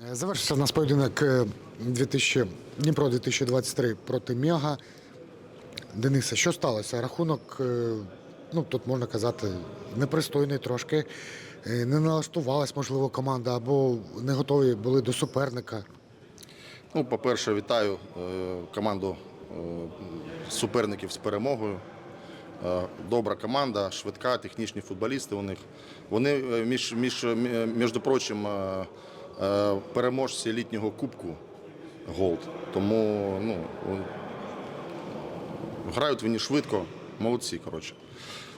Завершився в нас поєдинок е, 2000, Дніпро 2023 проти Мега. Дениса, що сталося? Рахунок, е, ну тут можна казати, непристойний трошки. Е, Не налаштувалась, можливо, команда або не готові були до суперника. Ну, по-перше, вітаю е, команду е, суперників з перемогою. Е, Добра команда, швидка, технічні футболісти у них. Вони, е, між, між, між прочим, е, е, переможці літнього кубку Голд. Тому ну, грають вони швидко, молодці. Коротше.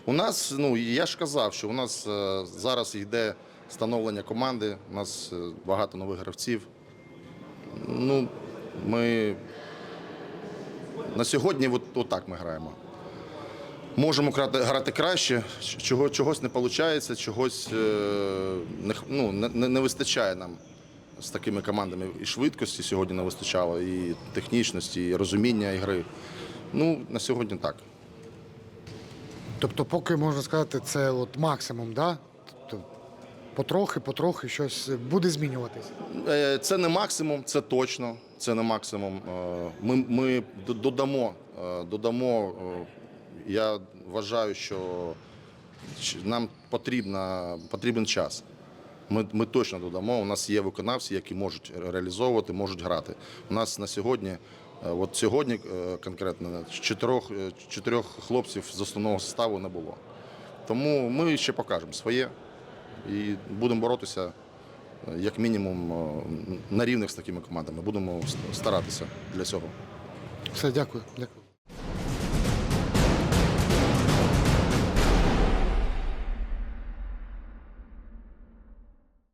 У нас, ну я ж казав, що у нас е, зараз йде становлення команди, у нас е, багато нових гравців. Ну, ми на сьогодні от, отак ми граємо. Можемо грати, краще, чого, чогось не виходить, чогось е, не, ну, не, не- вистачає нам з такими командами. І швидкості сьогодні не вистачало, і технічності, і розуміння ігри. Ну, на сьогодні так. Тобто, поки можна сказати, це от максимум, да? Тобто, потрохи, потрохи щось буде змінюватись. Е, Це не максимум, це точно. Це не максимум. Е, Ми, ми додамо, додамо. Я вважаю, що нам потрібна, потрібен час. Ми, ми точно додамо. У нас є виконавці, які можуть реалізовувати, можуть грати. У нас на сьогодні, е, от сьогодні е, конкретно, чотирьох, е, чотирьох хлопців з основного составу не було. Тому ми ще покажемо своє і будемо боротися як мінімум на рівних з такими командами. Будемо старатися для цього. Все, дякую. дякую.